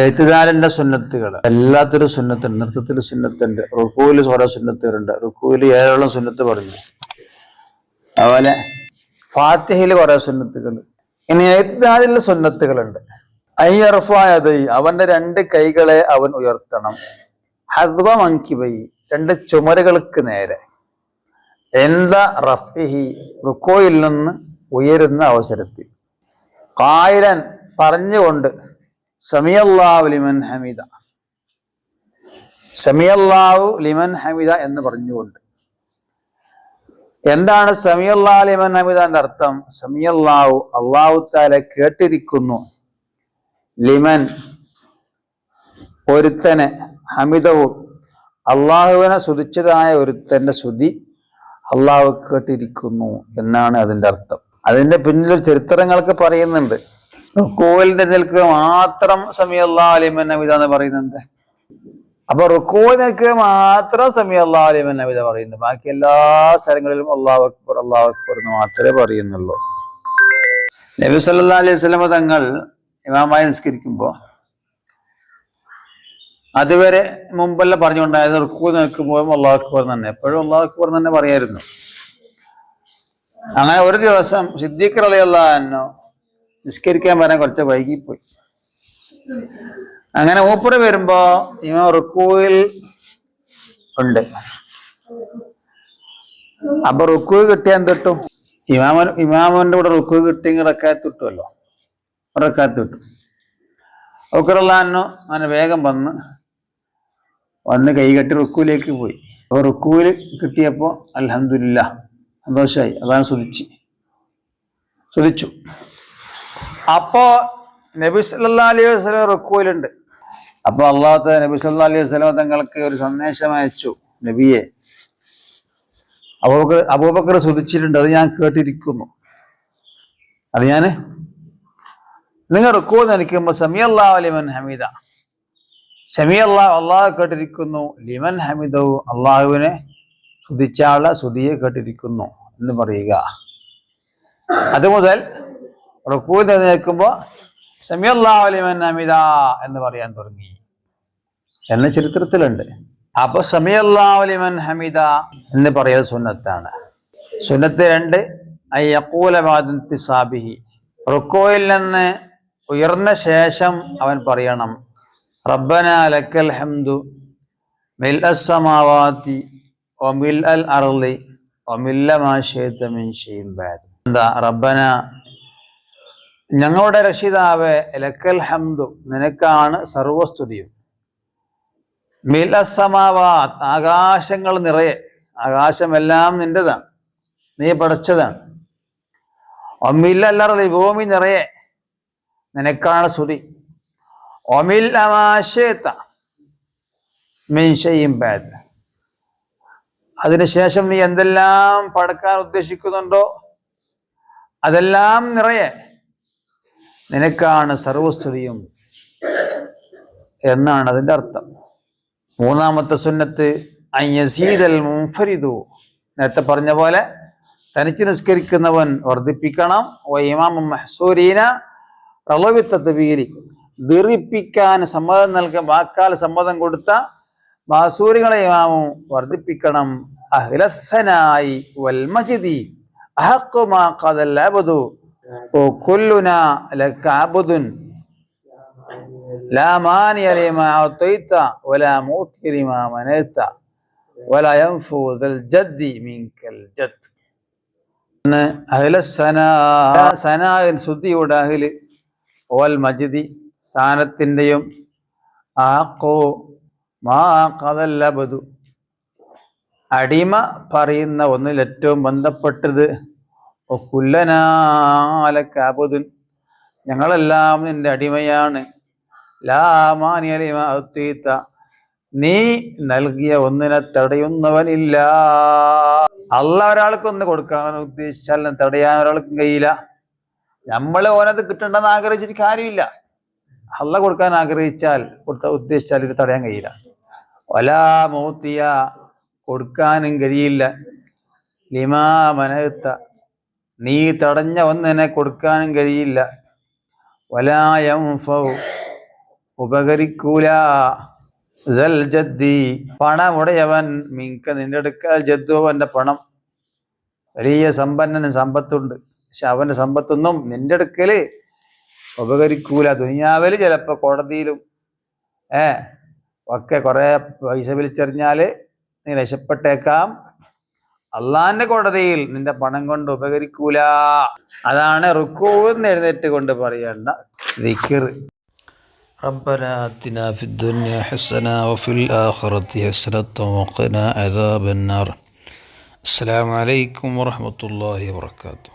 എഴുത്തുകാരന്റെ സുന്നത്തുകൾ എല്ലാത്തിലും സുന്നത്തുണ്ട് നൃത്തത്തിൽ സുന്നത്തുണ്ട് റുക്കുവിൽ ഓരോ സുന്നത്തുകളുണ്ട്. റുക്കുവിൽ ഏഴോളം സുന്നത്ത് പറഞ്ഞു. അതുപോലെ ഫാത്തിഹയിൽ കുറെ സുന്നത്തുകൾ ഇനി എഴുത്തുകാരിൽ സുന്നത്തുകളുണ്ട്. അയ്യർഫായത് അവന്റെ രണ്ട് കൈകളെ അവൻ ഉയർത്തണം. ഹദ്വ മങ്കിബൈ രണ്ട് ചുമരുകൾക്ക് നേരെ. എന്താ റഫിഹി റുക്കോയിൽ നിന്ന് ഉയരുന്ന അവസരത്തിൽ. കായിരൻ പറഞ്ഞുകൊണ്ട് സമിയല്ലാഹു ലിമൻ ഹമിദ. സമിയല്ലാഹു ലിമൻ ഹമിദ എന്ന് പറഞ്ഞുകൊണ്ട്. എന്താണ് സമിയല്ലാഹു ലിമൻ എന്ന അർത്ഥം? സമിയല്ലാഹു അള്ളാഹു താല കേട്ടിരിക്കുന്നു. ലിമൻ ഒരുത്തനെ ഹമിതവും അള്ളാഹുവിനെ സ്തുതിച്ചതായ ഒരുത്തന്റെ സ്തുതി അള്ളാഹു കേട്ടിരിക്കുന്നു എന്നാണ് അതിന്റെ അർത്ഥം. അതിന്റെ പിന്നിൽ ചരിത്രങ്ങളൊക്കെ പറയുന്നുണ്ട്. റുക്കോലിന്റെ നിൽക്കുക മാത്രം സമയല്ലാലിമൻ നബിത എന്ന് പറയുന്നുണ്ട്. അപ്പൊ റുക്കോയിൽ നിൽക്കുക മാത്രം സമയല്ലാലിമൻ നബിത പറയുന്നത് ബാക്കി എല്ലാ സ്ഥലങ്ങളിലും അള്ളാഹു അക്ബർ അള്ളാഹു അക്ബർ എന്ന് മാത്രമേ പറയുന്നുള്ളൂ. നബി സല്ലാ അലൈഹി സ്വലമ തങ്ങൾ ഇമാമായി നിസ്കരിക്കുമ്പോൾ അതുവരെ മുമ്പെല്ലാം പറഞ്ഞുകൊണ്ടായിരുന്നു റുക്കൂ നിൽക്കുമ്പോഴും അള്ളാഹു അക്ബർ തന്നെ. എപ്പോഴും അള്ളാഹു അക്ബർ തന്നെ പറയായിരുന്നു. അങ്ങനെ ഒരു ദിവസം സിദ്ദീഖ് റളിയല്ലാഹു എന്നോ നിസ്കരിക്കാൻ വരാൻ കുറച്ച് വൈകിപ്പോയി. അങ്ങനെ മൂപ്പറ വരുമ്പോ ഇവ റുക്കുവിൽ ഉണ്ട്. അപ്പൊ റുക്കു കിട്ടിയാൻ എന്തിട്ടും ഇമാമൻ ഇമാമന്റെ കൂടെ റുക്കു കിട്ടിയെങ്കിൽ റക്കാത്ത് കിട്ടുമല്ലോ റക്കാത്ത് കിട്ടും. ഒക്കറല്ലാന്നോ അങ്ങനെ വേഗം വന്ന് വന്ന് കൈകെട്ടി റുക്കുവിലേക്ക് പോയി. അപ്പൊ റുക്കുവിൽ കിട്ടിയപ്പോ അലഹമില്ല സന്തോഷമായി അതാണ് സുതിച്ച്. സുതിച്ചു. അപ്പോ നബി സല്ലാ അലൈഹി വസ്ലം റുക്കുവിലുണ്ട് അപ്പൊ അള്ളാഹത്തെ നബി സല്ലാ അലൈഹി വസ്ലം തങ്ങൾക്ക് ഒരു സന്ദേശം അയച്ചു നബിയെ. അബൂബക്കർ അബൂബക്കർ ശ്രദ്ധിച്ചിട്ടുണ്ട് അത് ഞാൻ കേട്ടിരിക്കുന്നു. അത് ഞാൻ നിങ്ങൾ റുക്കു സമി സമിയല്ലാ ലിമൻ ഹമീദ. സമീഅല്ലാ അള്ളാഹു കേട്ടിരിക്കുന്നു. ലിമൻ ഹമീദവും അള്ളാഹുവിനെ സ്തുതിച്ചാളെ സ്തുതിയെ കേട്ടിരിക്കുന്നു എന്ന് പറയുക. അത് റുക്കൂൽ നിൽക്കുമ്പോൾ സമീഅല്ലാഹു ലിമൻ ഹമിദ എന്ന് പറയാൻ തുടങ്ങി. എന്ന ചരിത്രത്തിലുണ്ട്. അപ്പൊ സമിയല്ലാവലിമൻ ലിമൻ ഹമിദ എന്ന് പറയൽ സുന്നത്താണ്. സുന്നത്ത് രണ്ട് അയ്യക്കൂലമാദിസാബിഹി റുക്കോയിൽ നിന്ന് ഉയർന്ന ശേഷം അവൻ പറയണം റബ്ബന ലക്കൽ ഹംദു മിൽ അസ്സമാവാതി ഒമിൽ അൽ അർളി ഒമില്ല മാഷേത്ത മിൻ ഷെയ്ൻ ബാദ്. എന്താ? റബ്ബന ഞങ്ങളുടെ രക്ഷിതാവ് ലക്കൽ ഹംദു നിനക്കാണ് സർവസ്തുതിയും. മിൽ അസ്സമാവാത്ത് ആകാശങ്ങൾ നിറയെ. ആകാശമെല്ലാം നിന്റെതാണ്. നീ പഠിച്ചതാണ് ഒമില്ലല്ലറി ഭൂമി നിറയെ. നിനക്കാണ് സ്തുതി. ഒമിൽ അമാശേത്ത മെൻഷയും ബാഡ് അതിനുശേഷം നീ എന്തെല്ലാം പടക്കാൻ ഉദ്ദേശിക്കുന്നുണ്ടോ? അതെല്ലാം നിറയെ. നിനക്കാണ് സർവസ്തുതിയും എന്നാണ് അതിന്റെ അർത്ഥം. മൂന്നാമത്തെ സുന്നത്ത് അയ്യസീദൽ മുൻഫരിദു. നേരത്തെ പറഞ്ഞ പോലെ തനിച്ച് നിസ്കരിക്കുന്നവൻ വർദ്ധിപ്പിക്കണം. വൈമാമ മഹസൂരീന റളവിത്തത്ത് വീരി ദീർഘിപ്പിക്കാൻ സമ്മതം നൽകാൻ വാക്കാൽ സമ്മതം കൊടുത്ത മാസൂരികളെ ഇമാമും വർദ്ധിപ്പിക്കണം. അഹ്ലസനായി വൽമജിദി അഹക്കുമാ അബ്ദു. وكلنا لك عبد لا مانع لما أعطيت ولا موتي لما منعت ولا ينفو ذا الجد منك الجد അഹ്ലസനാ സനാൻ ശുദ്ധിയുടെ അഹില് ഓൽ മജിദി സ്ഥാനത്തിൻ്റെയും ആക്കോ മാ കതല്ലബതു അടിമ പറയുന്ന ഒന്നിൽ ഏറ്റവും ബന്ധപ്പെട്ടത് കുല്ലനാലക്കാബുദുൻ ഞങ്ങളെല്ലാം നിന്റെ അടിമയാണ്. ലാമാനിയലിമീത്ത നീ നൽകിയ ഒന്നിനെ തടയുന്നവനില്ല. അല്ല ഒരാൾക്ക് ഒന്ന് കൊടുക്കാൻ ഉദ്ദേശിച്ചാൽ തടയാൻ ഒരാൾക്കും കഴിയില്ല. നമ്മൾ ഓനത് കിട്ടണ്ടെന്ന് ആഗ്രഹിച്ചിട്ട് കാര്യമില്ല. അല്ല കൊടുക്കാൻ ആഗ്രഹിച്ചാൽ കൊടുത്ത ഉദ്ദേശിച്ചാൽ ഇത് തടയാൻ കഴിയില്ല. ഒലാ മൂത്തിയ കൊടുക്കാനും കഴിയില്ല. ലിമാ മനഹത്ത. നീ തടഞ്ഞ ഒന്നിനെ കൊടുക്കാനും കഴിയില്ല. വലായം ഫൗ ഉപകരിക്കൂല. ജദ്ദി പണമുടയവൻ മിങ്ക നിന്റെ അടുക്കൽ ജദ്ദു അവന്റെ പണം. വലിയ സമ്പന്നന് സമ്പത്തുണ്ട് പക്ഷെ അവന്റെ സമ്പത്തൊന്നും നിന്റെ അടുക്കൽ ഉപകരിക്കൂല. ദുനിയാവിൽ ചിലപ്പോൾ കോടതിയിലും ഏ ഒക്കെ കുറെ പൈസ വിളിച്ചെറിഞ്ഞാൽ നീ രക്ഷപ്പെട്ടേക്കാം. അള്ളാന്റെ കോടതിയിൽ നിന്റെ പണം കൊണ്ട് ഉപകരിക്കൂല അതാണ് റുക്കൂന്ന് എഴുന്നേറ്റ് കൊണ്ട് പറയേണ്ട ദിക്കർ ربنا آتنا في الدنيا حسنة وفي الآخرة حسنة وقنا عذاب النار السلام عليكم ورحمة الله وبركاته